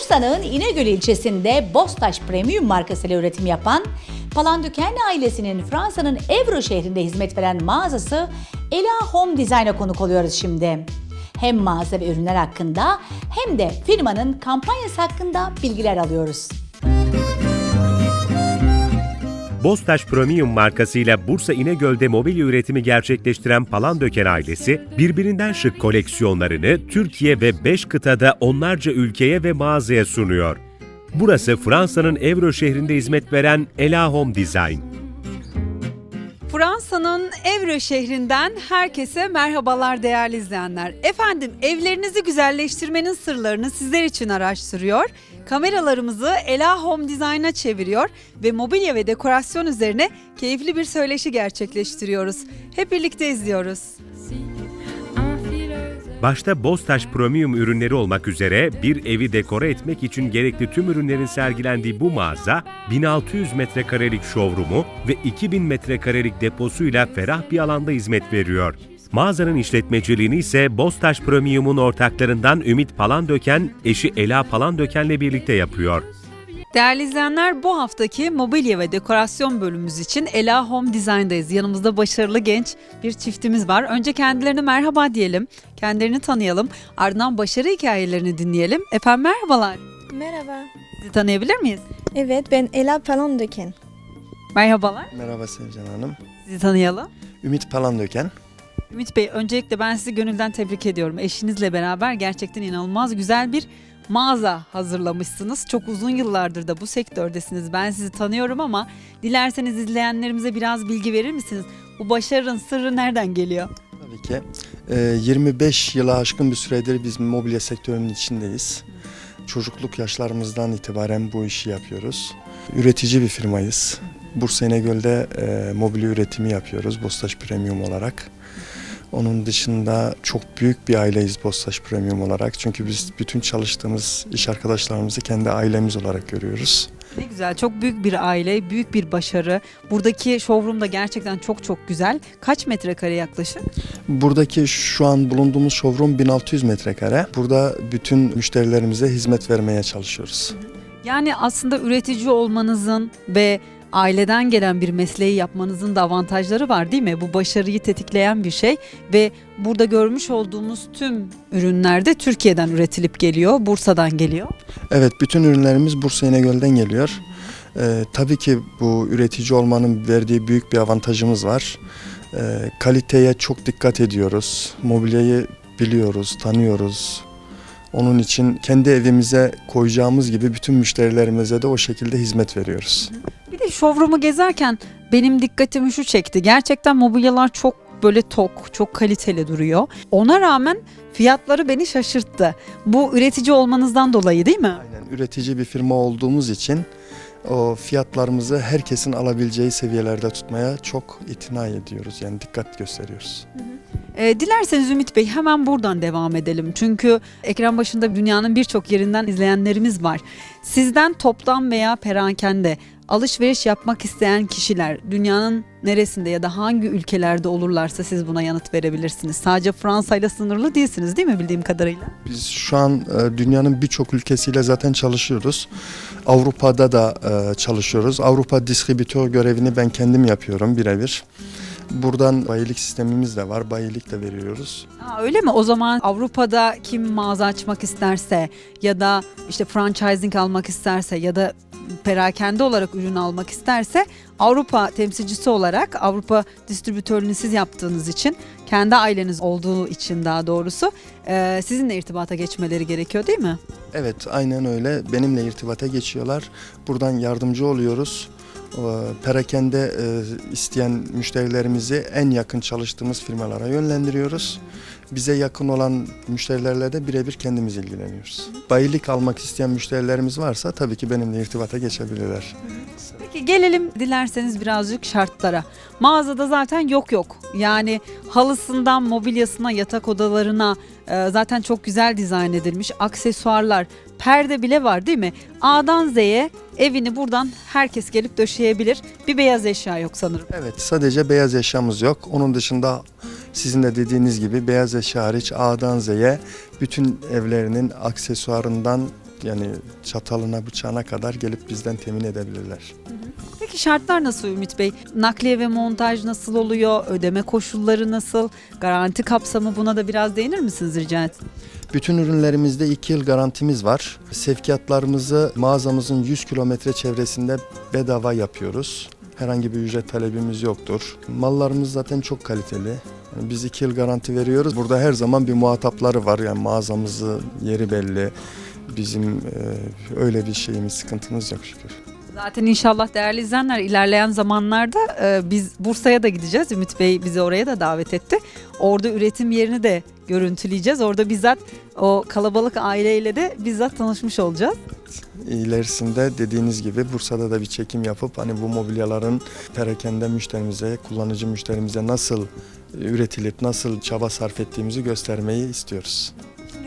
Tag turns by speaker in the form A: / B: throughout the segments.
A: Bursa'nın İnegöl ilçesinde Bostaş Premium markasıyla üretim yapan Palandöken ailesinin Fransa'nın Evro şehrinde hizmet veren mağazası Ela Home Design'a konuk oluyoruz şimdi. Hem mağaza ve ürünler hakkında hem de firmanın kampanyası hakkında bilgiler alıyoruz.
B: Bostaş Premium markasıyla Bursa İnegöl'de mobilya üretimi gerçekleştiren Palandöken ailesi, birbirinden şık koleksiyonlarını Türkiye ve 5 kıtada onlarca ülkeye ve mağazaya sunuyor. Burası Fransa'nın Evro şehrinde hizmet veren Ela Home Design.
C: Fransa'nın Evre şehrinden herkese merhabalar değerli izleyenler. Efendim evlerinizi güzelleştirmenin sırlarını sizler için araştırıyor. Kameralarımızı Ela Home Design'a çeviriyor ve mobilya ve dekorasyon üzerine keyifli bir söyleşi gerçekleştiriyoruz. Hep birlikte izliyoruz.
B: Başta Bostaş Premium ürünleri olmak üzere bir evi dekore etmek için gerekli tüm ürünlerin sergilendiği bu mağaza, 1600 metrekarelik showroom'u ve 2000 metrekarelik deposuyla ferah bir alanda hizmet veriyor. Mağazanın işletmeciliğini ise Bostaş Premium'un ortaklarından Ümit Palandöken, eşi Ela Palandöken'le birlikte yapıyor.
C: Değerli izleyenler bu haftaki mobilya ve dekorasyon bölümümüz için Ela Home Design'dayız. Yanımızda başarılı genç bir çiftimiz var. Önce kendilerine merhaba diyelim, kendilerini tanıyalım. Ardından başarı hikayelerini dinleyelim. Efendim merhabalar.
D: Merhaba.
C: Sizi tanıyabilir miyiz?
D: Evet ben Ela Palandöken.
C: Merhabalar.
E: Merhaba Sevcan Hanım.
C: Sizi tanıyalım.
E: Ümit Palandöken.
C: Ümit Bey öncelikle ben sizi gönülden tebrik ediyorum. Eşinizle beraber gerçekten inanılmaz güzel bir mağaza hazırlamışsınız. Çok uzun yıllardır da bu sektördesiniz. Ben sizi tanıyorum ama dilerseniz izleyenlerimize biraz bilgi verir misiniz? Bu başarının sırrı nereden geliyor?
E: Tabii ki. Ee, 25 yıla aşkın bir süredir biz mobilya sektörünün içindeyiz. Çocukluk yaşlarımızdan itibaren bu işi yapıyoruz. Üretici bir firmayız. Bursa İnegöl'de e, mobilya üretimi yapıyoruz Bostaş Premium olarak. Onun dışında çok büyük bir aileyiz Bostaş Premium olarak. Çünkü biz bütün çalıştığımız iş arkadaşlarımızı kendi ailemiz olarak görüyoruz.
C: Ne güzel, çok büyük bir aile, büyük bir başarı. Buradaki showroom da gerçekten çok çok güzel. Kaç metrekare yaklaşık?
E: Buradaki şu an bulunduğumuz showroom 1600 metrekare. Burada bütün müşterilerimize hizmet vermeye çalışıyoruz.
C: Yani aslında üretici olmanızın ve aileden gelen bir mesleği yapmanızın da avantajları var değil mi? Bu başarıyı tetikleyen bir şey ve burada görmüş olduğumuz tüm ürünler de Türkiye'den üretilip geliyor, Bursa'dan geliyor.
E: Evet, bütün ürünlerimiz Bursa İnegöl'den geliyor. Ee, tabii ki bu üretici olmanın verdiği büyük bir avantajımız var. Ee, kaliteye çok dikkat ediyoruz. Mobilyayı biliyoruz, tanıyoruz. Onun için kendi evimize koyacağımız gibi bütün müşterilerimize de o şekilde hizmet veriyoruz.
C: Bir de showroom'u gezerken benim dikkatimi şu çekti. Gerçekten mobilyalar çok böyle tok, çok kaliteli duruyor. Ona rağmen fiyatları beni şaşırttı. Bu üretici olmanızdan dolayı değil mi?
E: Aynen üretici bir firma olduğumuz için o fiyatlarımızı herkesin alabileceği seviyelerde tutmaya çok itina ediyoruz. Yani dikkat gösteriyoruz.
C: Ee, dilerseniz Ümit Bey hemen buradan devam edelim. Çünkü ekran başında dünyanın birçok yerinden izleyenlerimiz var. Sizden toptan veya perakende alışveriş yapmak isteyen kişiler dünyanın neresinde ya da hangi ülkelerde olurlarsa siz buna yanıt verebilirsiniz. Sadece Fransa ile sınırlı değilsiniz değil mi bildiğim kadarıyla?
E: Biz şu an e, dünyanın birçok ülkesiyle zaten çalışıyoruz. Avrupa'da da e, çalışıyoruz. Avrupa distribütör görevini ben kendim yapıyorum birebir. Buradan bayilik sistemimiz de var. Bayilik de veriyoruz.
C: Aa, öyle mi? O zaman Avrupa'da kim mağaza açmak isterse ya da işte franchising almak isterse ya da perakende olarak ürün almak isterse Avrupa temsilcisi olarak Avrupa distribütörlüğünü siz yaptığınız için kendi aileniz olduğu için daha doğrusu e, sizinle irtibata geçmeleri gerekiyor değil mi?
E: Evet aynen öyle. Benimle irtibata geçiyorlar. Buradan yardımcı oluyoruz. E, Perakende e, isteyen müşterilerimizi en yakın çalıştığımız firmalara yönlendiriyoruz. Bize yakın olan müşterilerle de birebir kendimiz ilgileniyoruz. Bayilik almak isteyen müşterilerimiz varsa tabii ki benimle irtibata geçebilirler.
C: Peki gelelim dilerseniz birazcık şartlara. Mağazada zaten yok yok. Yani halısından mobilyasına, yatak odalarına e, zaten çok güzel dizayn edilmiş. Aksesuarlar, perde bile var değil mi? A'dan Z'ye evini buradan herkes gelip döşeyebilir. Bir beyaz eşya yok sanırım.
E: Evet sadece beyaz eşyamız yok. Onun dışında sizin de dediğiniz gibi beyaz eşya hariç A'dan Z'ye bütün evlerinin aksesuarından Yani çatalına bıçağına kadar gelip bizden temin edebilirler.
C: Peki şartlar nasıl Ümit Bey? Nakliye ve montaj nasıl oluyor? Ödeme koşulları nasıl? Garanti kapsamı buna da biraz değinir misiniz rica etsem?
E: Bütün ürünlerimizde 2 yıl garantimiz var. Sevkiyatlarımızı mağazamızın 100 kilometre çevresinde bedava yapıyoruz. Herhangi bir ücret talebimiz yoktur. Mallarımız zaten çok kaliteli. Biz 2 yıl garanti veriyoruz. Burada her zaman bir muhatapları var. Yani mağazamızı yeri belli. Bizim e, öyle bir şeyimiz, sıkıntımız yok şükür.
C: Zaten inşallah değerli izleyenler ilerleyen zamanlarda e, biz Bursa'ya da gideceğiz. Ümit Bey bizi oraya da davet etti. Orada üretim yerini de görüntüleyeceğiz. Orada bizzat o kalabalık aileyle de bizzat tanışmış olacağız.
E: İlerisinde dediğiniz gibi Bursa'da da bir çekim yapıp hani bu mobilyaların perakende müşterimize, kullanıcı müşterimize nasıl üretilip nasıl çaba sarf ettiğimizi göstermeyi istiyoruz.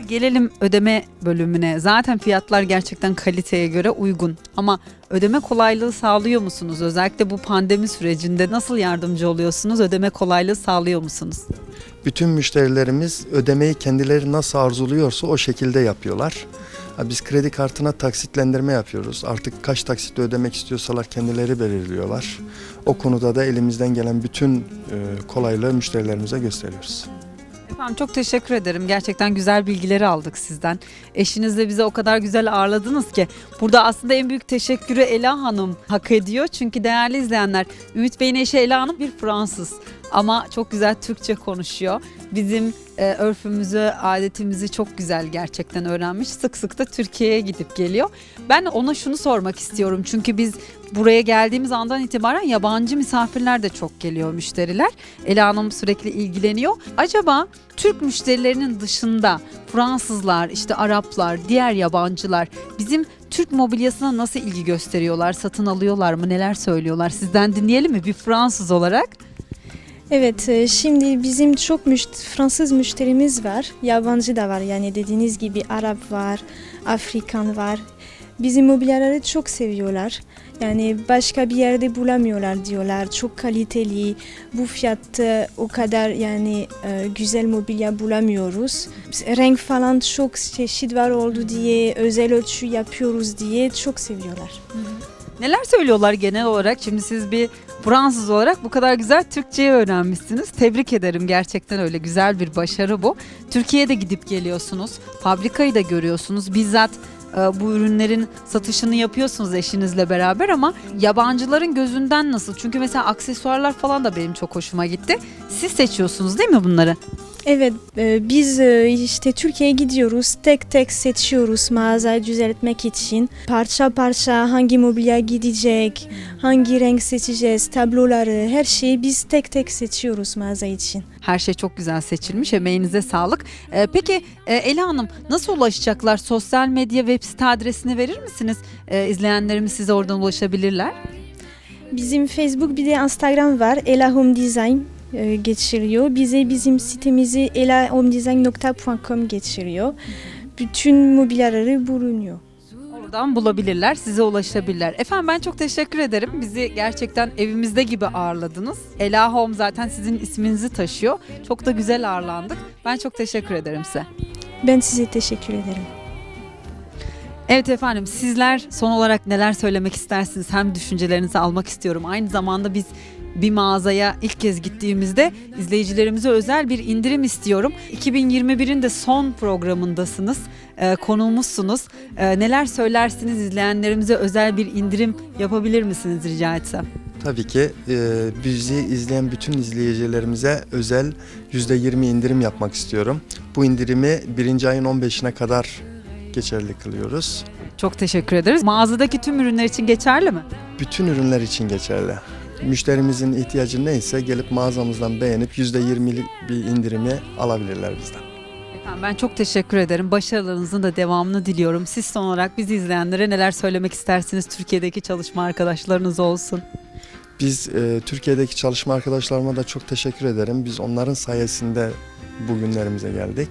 C: Gelelim ödeme bölümüne. Zaten fiyatlar gerçekten kaliteye göre uygun. Ama ödeme kolaylığı sağlıyor musunuz? Özellikle bu pandemi sürecinde nasıl yardımcı oluyorsunuz? Ödeme kolaylığı sağlıyor musunuz?
E: Bütün müşterilerimiz ödemeyi kendileri nasıl arzuluyorsa o şekilde yapıyorlar. Biz kredi kartına taksitlendirme yapıyoruz. Artık kaç taksit ödemek istiyorsalar kendileri belirliyorlar. O konuda da elimizden gelen bütün e, kolaylığı müşterilerimize gösteriyoruz.
C: Efendim çok teşekkür ederim. Gerçekten güzel bilgileri aldık sizden. Eşinizle bize o kadar güzel ağırladınız ki. Burada aslında en büyük teşekkürü Ela Hanım hak ediyor. Çünkü değerli izleyenler Ümit Bey'in eşi Ela Hanım bir Fransız. Ama çok güzel Türkçe konuşuyor. Bizim e, örfümüzü, adetimizi çok güzel gerçekten öğrenmiş. Sık sık da Türkiye'ye gidip geliyor. Ben ona şunu sormak istiyorum. Çünkü biz buraya geldiğimiz andan itibaren yabancı misafirler de çok geliyor müşteriler. Ela Hanım sürekli ilgileniyor. Acaba Türk müşterilerinin dışında Fransızlar, işte Araplar, diğer yabancılar bizim Türk mobilyasına nasıl ilgi gösteriyorlar, satın alıyorlar mı, neler söylüyorlar? Sizden dinleyelim mi bir Fransız olarak?
D: Evet, e, şimdi bizim çok müşt- Fransız müşterimiz var. Yabancı da var yani dediğiniz gibi Arap var, Afrikan var. Bizim mobilyaları çok seviyorlar. Yani başka bir yerde bulamıyorlar diyorlar. Çok kaliteli. Bu fiyatta o kadar yani e, güzel mobilya bulamıyoruz. Renk falan çok çeşit var oldu diye, özel ölçü yapıyoruz diye çok seviyorlar.
C: Neler söylüyorlar genel olarak? Şimdi siz bir Fransız olarak bu kadar güzel Türkçeyi öğrenmişsiniz. Tebrik ederim gerçekten öyle güzel bir başarı bu. Türkiye'ye de gidip geliyorsunuz. Fabrikayı da görüyorsunuz. Bizzat e, bu ürünlerin satışını yapıyorsunuz eşinizle beraber ama yabancıların gözünden nasıl? Çünkü mesela aksesuarlar falan da benim çok hoşuma gitti. Siz seçiyorsunuz değil mi bunları?
D: Evet, e, biz e, işte Türkiye'ye gidiyoruz. Tek tek seçiyoruz mağazayı düzeltmek için. Parça parça hangi mobilya gidecek, hangi renk seçeceğiz, tabloları, her şeyi biz tek tek seçiyoruz mağaza için.
C: Her şey çok güzel seçilmiş. Emeğinize sağlık. Ee, peki e, Ela Hanım nasıl ulaşacaklar? Sosyal medya web site adresini verir misiniz? Ee, izleyenlerimiz size oradan ulaşabilirler.
D: Bizim Facebook bir de Instagram var. Ela Home Design e, geçiriyor. Bize bizim sitemizi elahomedesign.com geçiriyor. Bütün mobilyaları bulunuyor.
C: Oradan bulabilirler, size ulaşabilirler. Efendim ben çok teşekkür ederim. Bizi gerçekten evimizde gibi ağırladınız. Ela Home zaten sizin isminizi taşıyor. Çok da güzel ağırlandık. Ben çok teşekkür ederim size.
D: Ben size teşekkür ederim.
C: Evet efendim sizler son olarak neler söylemek istersiniz? Hem düşüncelerinizi almak istiyorum. Aynı zamanda biz bir mağazaya ilk kez gittiğimizde izleyicilerimize özel bir indirim istiyorum. 2021'in de son programındasınız. Ee, konuğumuzsunuz. Ee, neler söylersiniz izleyenlerimize özel bir indirim yapabilir misiniz rica etsem?
E: Tabii ki e, bizi izleyen bütün izleyicilerimize özel %20 indirim yapmak istiyorum. Bu indirimi birinci ayın 15'ine kadar geçerli kılıyoruz.
C: Çok teşekkür ederiz. Mağazadaki tüm ürünler için geçerli mi?
E: Bütün ürünler için geçerli. Müşterimizin ihtiyacı neyse gelip mağazamızdan beğenip %20'lik bir indirimi alabilirler bizden.
C: Efendim ben çok teşekkür ederim. Başarılarınızın da devamını diliyorum. Siz son olarak bizi izleyenlere neler söylemek istersiniz? Türkiye'deki çalışma arkadaşlarınız olsun.
E: Biz e, Türkiye'deki çalışma arkadaşlarıma da çok teşekkür ederim. Biz onların sayesinde bugünlerimize geldik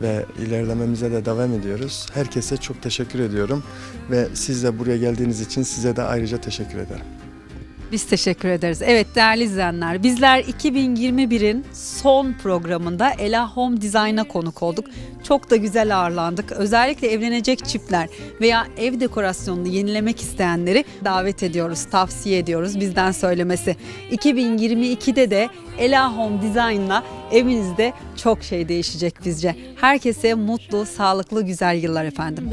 E: ve ilerlememize de devam ediyoruz. Herkese çok teşekkür ediyorum ve siz de buraya geldiğiniz için size de ayrıca teşekkür ederim.
C: Biz teşekkür ederiz. Evet değerli izleyenler bizler 2021'in son programında Ela Home Design'a konuk olduk. Çok da güzel ağırlandık. Özellikle evlenecek çiftler veya ev dekorasyonunu yenilemek isteyenleri davet ediyoruz, tavsiye ediyoruz bizden söylemesi. 2022'de de Ela Home Design'la evinizde çok şey değişecek bizce. Herkese mutlu, sağlıklı, güzel yıllar efendim.